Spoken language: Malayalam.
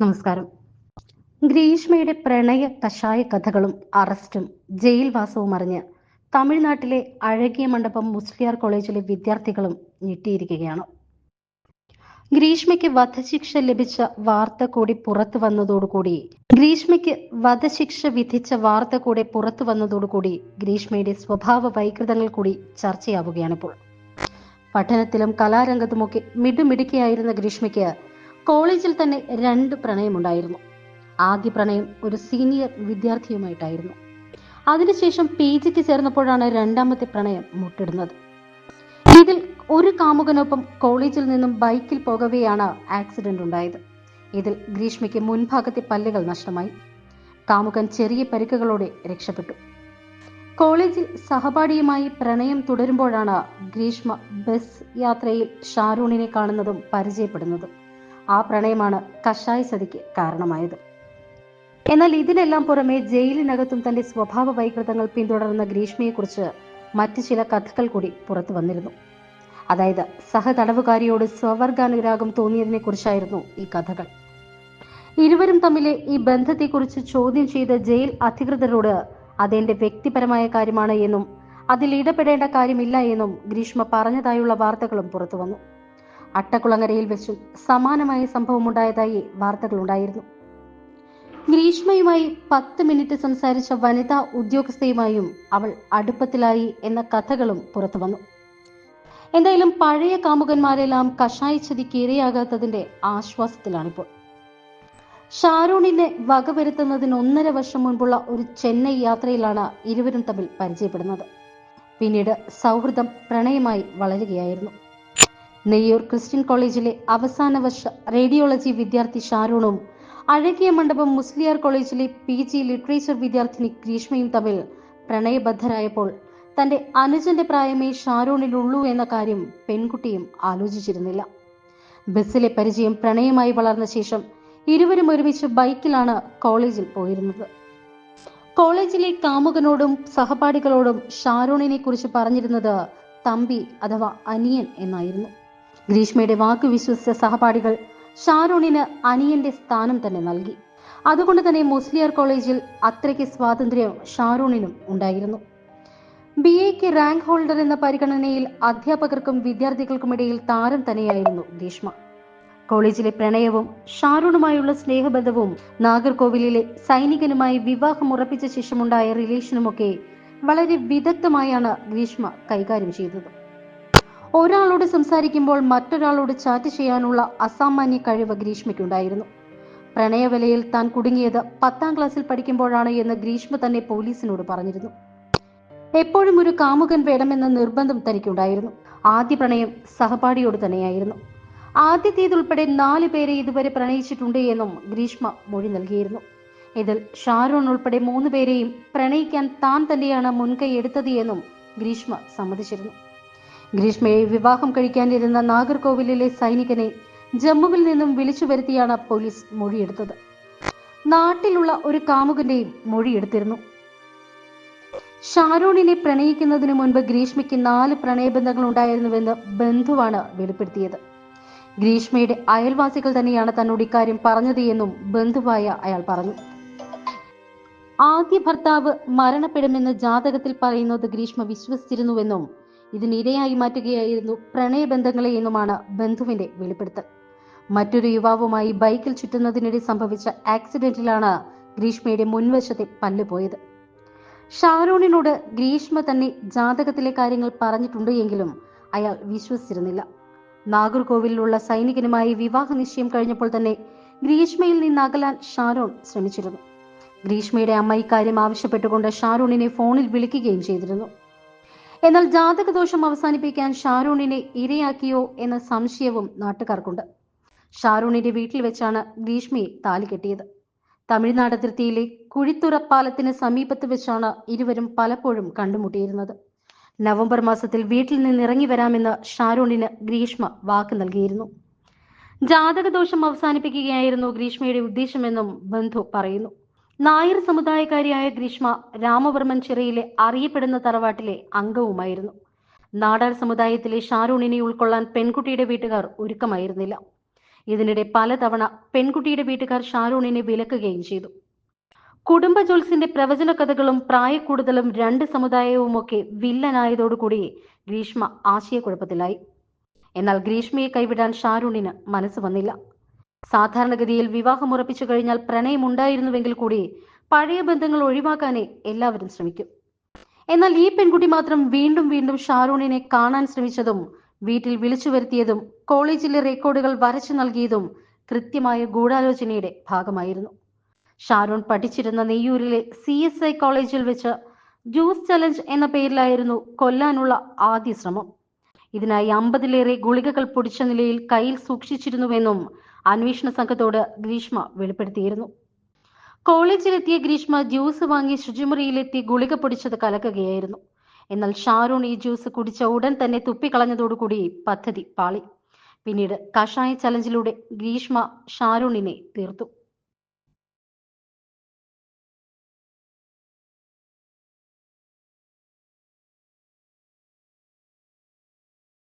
നമസ്കാരം. ഗ്രീഷ്മയുടെ പ്രണയ കഷായ കഥകളും അറസ്റ്റും ജയിൽവാസവും അറിഞ്ഞ് തമിഴ്നാട്ടിലെ അഴകിയ മണ്ഡപം മുസ്ലിയാർ കോളേജിലെ വിദ്യാർത്ഥികളും ഞെട്ടിയിരിക്കുകയാണ്. ഗ്രീഷ്മയ്ക്ക് വധശിക്ഷ ലഭിച്ച വാർത്ത കൂടി പുറത്തു വന്നതോടുകൂടി ഗ്രീഷ്മയ്ക്ക് വധശിക്ഷ വിധിച്ച വാർത്ത കൂടെ പുറത്തു വന്നതോടുകൂടി ഗ്രീഷ്മയുടെ സ്വഭാവ വൈകൃതങ്ങൾ കൂടി ചർച്ചയാവുകയാണിപ്പോൾ. പഠനത്തിലും കലാരംഗത്തുമൊക്കെ മിടുമിടുക്കിയായിരുന്ന ഗ്രീഷ്മയ്ക്ക് കോളേജിൽ തന്നെ രണ്ട് പ്രണയമുണ്ടായിരുന്നു. ആദ്യ പ്രണയം ഒരു സീനിയർ വിദ്യാർത്ഥിയുമായിട്ടായിരുന്നു. അതിനുശേഷം പി ജിക്ക് ചേർന്നപ്പോഴാണ് രണ്ടാമത്തെ പ്രണയം മുട്ടിടുന്നത്. ഇതിൽ ഒരു കാമുകനൊപ്പം കോളേജിൽ നിന്നും ബൈക്കിൽ പോകവെയാണ് ആക്സിഡന്റ് ഉണ്ടായത്. ഇതിൽ ഗ്രീഷ്മയ്ക്ക് മുൻഭാഗത്തെ പല്ലുകൾ നഷ്ടമായി. കാമുകൻ ചെറിയ പരിക്കുകളോടെ രക്ഷപ്പെട്ടു. കോളേജിൽ സഹപാഠിയുമായി പ്രണയം തുടരുമ്പോഴാണ് ഗ്രീഷ്മ ബസ് യാത്രയിൽ ഷാരൂണിനെ കാണുന്നതും പരിചയപ്പെടുന്നതും. ആ പ്രണയമാണ് കഷായ സതിക്ക് കാരണമായത്. എന്നാൽ ഇതിനെല്ലാം പുറമെ ജയിലിനകത്തും തന്റെ സ്വഭാവ വൈകൃതങ്ങൾ പിന്തുടർന്ന ഗ്രീഷ്മയെക്കുറിച്ച് മറ്റു ചില കഥകൾ കൂടി പുറത്തു വന്നിരുന്നു. അതായത് സഹതടവുകാരിയോട് സ്വവർഗാനുരാഗം തോന്നിയതിനെ കുറിച്ചായിരുന്നു ഈ കഥകൾ. ഇരുവരും തമ്മിലെ ഈ ബന്ധത്തെക്കുറിച്ച് ചോദ്യം ചെയ്ത ജയിൽ അധികൃതരോട് അതെന്റെ വ്യക്തിപരമായ കാര്യമാണ് എന്നും അതിൽ ഇടപെടേണ്ട കാര്യമില്ല എന്നും ഗ്രീഷ്മ പറഞ്ഞതായുള്ള വാർത്തകളും പുറത്തു വന്നു. അട്ടക്കുളങ്ങരയിൽ വെച്ചും സമാനമായ സംഭവമുണ്ടായതായി വാർത്തകളുണ്ടായിരുന്നു. ഗ്രീഷ്മയുമായി പത്ത് മിനിറ്റ് സംസാരിച്ച വനിതാ ഉദ്യോഗസ്ഥയുമായും അവൾ അടുപ്പത്തിലായി എന്ന കഥകളും പുറത്തു വന്നു. എന്തായാലും പഴയ കാമുകന്മാരെല്ലാം കഷായിച്ചതിക്ക് ഇരയാകാത്തതിന്റെ ആശ്വാസത്തിലാണിപ്പോൾ. ഷാരൂണിനെ വകവരുത്തുന്നതിന് ഒന്നര വർഷം മുൻപുള്ള ഒരു ചെന്നൈ യാത്രയിലാണ് ഇരുവരും തമ്മിൽ പരിചയപ്പെടുന്നത്. പിന്നീട് സൗഹൃദം പ്രണയമായി വളരുകയായിരുന്നു. നെയ്യൂർ ക്രിസ്ത്യൻ കോളേജിലെ അവസാന വർഷ റേഡിയോളജി വിദ്യാർത്ഥി ഷാരൂണും അഴകിയ മണ്ഡപം മുസ്ലിയാർ കോളേജിലെ പി ജി ലിറ്ററേച്ചർ വിദ്യാർത്ഥിനി ഗ്രീഷ്മയും തമ്മിൽ പ്രണയബദ്ധരായപ്പോൾ തന്റെ അനുജന്റെ പ്രായമേ ഷാരൂണിലുള്ളൂ എന്ന കാര്യം പെൺകുട്ടിയും ആലോചിച്ചിരുന്നില്ല. ബസ്സിലെ പരിചയം പ്രണയമായി വളർന്ന ശേഷം ഇരുവരും ഒരുമിച്ച് ബൈക്കിലാണ് കോളേജിൽ പോയിരുന്നത്. കോളേജിലെ കാമുകനോടും സഹപാഠികളോടും ഷാരൂണിനെ കുറിച്ച് പറഞ്ഞിരുന്നത് തമ്പി അഥവാ അനിയൻ എന്നായിരുന്നു. ഗ്രീഷ്മയുടെ വാക്ക് വിശ്വസിച്ച സഹപാഠികൾ ഷാരൂണിന് അനിയന്റെ സ്ഥാനം തന്നെ നൽകി. അതുകൊണ്ട് തന്നെ മുസ്ലിയർ കോളേജിൽ അത്രയ്ക്ക് സ്വാതന്ത്ര്യം ഷാരൂണിനും ഉണ്ടായിരുന്നു. ബി എക്ക് റാങ്ക് ഹോൾഡർ എന്ന പരിഗണനയിൽ അധ്യാപകർക്കും വിദ്യാർത്ഥികൾക്കും ഇടയിൽ താരം തന്നെയായിരുന്നു ഗ്രീഷ്മ. കോളേജിലെ പ്രണയവും ഷാരൂണുമായുള്ള സ്നേഹബന്ധവും നാഗർകോവിലിലെ സൈനികനുമായി വിവാഹം ഉറപ്പിച്ച ശേഷമുണ്ടായ റിലേഷനുമൊക്കെ വളരെ വിദഗ്ധമായാണ് ഗ്രീഷ്മ കൈകാര്യം ചെയ്തത്. ഒരാളോട് സംസാരിക്കുമ്പോൾ മറ്റൊരാളോട് ചാറ്റ് ചെയ്യാനുള്ള അസാമാന്യ കഴിവ് ഗ്രീഷ്മയ്ക്കുണ്ടായിരുന്നു. പ്രണയവലയിൽ താൻ കുടുങ്ങിയത് പത്താം ക്ലാസ്സിൽ പഠിക്കുമ്പോഴാണ് എന്ന് ഗ്രീഷ്മ തന്നെ പോലീസിനോട് പറഞ്ഞിരുന്നു. എപ്പോഴും ഒരു കാമുകൻ വേണമെന്ന നിർബന്ധം തനിക്കുണ്ടായിരുന്നു. ആദ്യ പ്രണയം സഹപാഠിയോട് തന്നെയായിരുന്നു. ആദ്യത്തേതുൾപ്പെടെ നാല് പേരെ ഇതുവരെ പ്രണയിച്ചിട്ടുണ്ട് എന്നും ഗ്രീഷ്മ മൊഴി നൽകിയിരുന്നു. ഇതിൽ ഷാരോൺ ഉൾപ്പെടെ മൂന്ന് പേരെയും പ്രണയിക്കാൻ താൻ തന്നെയാണ് മുൻകൈ എടുത്തത് എന്നും ഗ്രീഷ്മ സമ്മതിച്ചിരുന്നു. ഗ്രീഷ്മയെ വിവാഹം കഴിക്കാനിരുന്ന നാഗർകോവിലിലെ സൈനികനെ ജമ്മുവിൽ നിന്നും വിളിച്ചു വരുത്തിയാണ് പോലീസ് മൊഴിയെടുത്തത്. നാട്ടിലുള്ള ഒരു കാമുകന്റെയും മൊഴിയെടുത്തിരുന്നു. ഷാരൂണിനെ പ്രണയിക്കുന്നതിന് മുൻപ് ഗ്രീഷ്മയ്ക്ക് നാല് പ്രണയബന്ധങ്ങൾ ഉണ്ടായിരുന്നുവെന്ന് ബന്ധുവാണ് വെളിപ്പെടുത്തിയത്. ഗ്രീഷ്മയുടെ അയൽവാസികൾ തന്നെയാണ് തന്നോട് ഇക്കാര്യം പറഞ്ഞത് എന്നും ബന്ധുവായ അയാൾ പറഞ്ഞു. ആദ്യ ഭർത്താവ് മരണപ്പെടുമെന്ന് ജാതകത്തിൽ പറയുന്നത് ഗ്രീഷ്മ വിശ്വസിച്ചിരുന്നുവെന്നും ഇതിനിരയായി മാറ്റുകയായിരുന്നു പ്രണയബന്ധങ്ങളെ എന്നുമാണ് ബന്ധുവിന്റെ വെളിപ്പെടുത്തൽ. മറ്റൊരു യുവാവുമായി ബൈക്കിൽ ചുറ്റുന്നതിനിടെ സംഭവിച്ച ആക്സിഡന്റിലാണ് ഗ്രീഷ്മയുടെ മുൻവശത്തെ പല്ല് പോയത്. ഷാരൂണിനോട് ഗ്രീഷ്മ തന്നെ ജാതകത്തിലെ കാര്യങ്ങൾ പറഞ്ഞിട്ടുണ്ട് എങ്കിലും അയാൾ വിശ്വസിച്ചിരുന്നില്ല. നാഗർകോവിലുള്ള സൈനികനുമായി വിവാഹ നിശ്ചയം കഴിഞ്ഞപ്പോൾ തന്നെ ഗ്രീഷ്മയിൽ നിന്ന് അകലാൻ ഷാരോൺ ശ്രമിച്ചിരുന്നു. ഗ്രീഷ്മയുടെ അമ്മ ഇക്കാര്യം ആവശ്യപ്പെട്ടുകൊണ്ട് ഷാരൂണിനെ ഫോണിൽ വിളിക്കുകയും ചെയ്തിരുന്നു. എന്നാൽ ജാതക ദോഷം അവസാനിപ്പിക്കാൻ ഷാരൂണിനെ ഇരയാക്കിയോ എന്ന സംശയവും നാട്ടുകാർക്കുണ്ട്. ഷാരൂണിന്റെ വീട്ടിൽ വെച്ചാണ് ഗ്രീഷ്മയെ താലി കെട്ടിയത്. തമിഴ്നാട് അതിർത്തിയിലെ കുഴിത്തുറ പാലത്തിന് സമീപത്ത് വെച്ചാണ് ഇരുവരും പലപ്പോഴും കണ്ടുമുട്ടിയിരുന്നത്. നവംബർ മാസത്തിൽ വീട്ടിൽ നിന്ന് ഇറങ്ങി വരാമെന്ന് ഷാരൂണിന് ഗ്രീഷ്മ വാക്ക് നൽകിയിരുന്നു. ജാതക ദോഷം അവസാനിപ്പിക്കുകയായിരുന്നു ഗ്രീഷ്മയുടെ ഉദ്ദേശമെന്നും ബന്ധു പറയുന്നു. നായർ സമുദായക്കാരിയായ ഗ്രീഷ്മ രാമവർമ്മൻ ചിറയിലെ അറിയപ്പെടുന്ന തറവാട്ടിലെ അംഗവുമായിരുന്നു. നാടാർ സമുദായത്തിലെ ഷാരൂണിനെ ഉൾക്കൊള്ളാൻ പെൺകുട്ടിയുടെ വീട്ടുകാർ ഒരുക്കമായിരുന്നില്ല. ഇതിനിടെ പലതവണ പെൺകുട്ടിയുടെ വീട്ടുകാർ ഷാരൂണിനെ വിലക്കുകയും ചെയ്തു. കുടുംബ ജോൽസിന്റെ പ്രവചന കഥകളും പ്രായക്കൂടുതലും രണ്ട് സമുദായവുമൊക്കെ വില്ലനായതോടുകൂടി ഗ്രീഷ്മ ആശയക്കുഴപ്പത്തിലായി. എന്നാൽ ഗ്രീഷ്മയെ കൈവിടാൻ ഷാരൂണിന് മനസ്സ് വന്നില്ല. സാധാരണഗതിയിൽ വിവാഹം ഉറപ്പിച്ചു കഴിഞ്ഞാൽ പ്രണയമുണ്ടായിരുന്നുവെങ്കിൽ കൂടി പഴയ ബന്ധങ്ങൾ ഒഴിവാക്കാനേ എല്ലാവരും ശ്രമിക്കും. എന്നാൽ ഈ പെൺകുട്ടി മാത്രം വീണ്ടും വീണ്ടും ഷാരൂണിനെ കാണാൻ ശ്രമിച്ചതും വീട്ടിൽ വിളിച്ചു വരുത്തിയതും കോളേജിലെ റെക്കോർഡുകൾ വരച്ചു നൽകിയതും കൃത്യമായ ഗൂഢാലോചനയുടെ ഭാഗമായിരുന്നു. ഷാരൂൺ പഠിച്ചിരുന്ന നെയ്യൂരിലെ സി എസ് ഐ കോളേജിൽ വെച്ച് ജ്യൂസ് ചലഞ്ച് എന്ന പേരിലായിരുന്നു കൊല്ലാനുള്ള ആദ്യ ശ്രമം. ഇതിനായി അമ്പതിലേറെ ഗുളികകൾ പൊടിച്ച നിലയിൽ കയ്യിൽ സൂക്ഷിച്ചിരുന്നുവെന്നും അന്വേഷണ സംഘത്തോട് ഗ്രീഷ്മ വെളിപ്പെടുത്തിയിരുന്നു. കോളേജിലെത്തിയ ഗ്രീഷ്മ ജ്യൂസ് വാങ്ങി ശുചിമുറിയിലെത്തി ഗുളിക പൊടിച്ചത് കലക്കുകയായിരുന്നു. എന്നാൽ ഷാരൂൺ ഈ ജ്യൂസ് കുടിച്ച ഉടൻ തന്നെ തുപ്പിക്കളഞ്ഞതോടുകൂടി പദ്ധതി പാളി. പിന്നീട് കഷായ ചലഞ്ചിലൂടെ ഗ്രീഷ്മ ഷാരൂണിനെ തീർത്തു.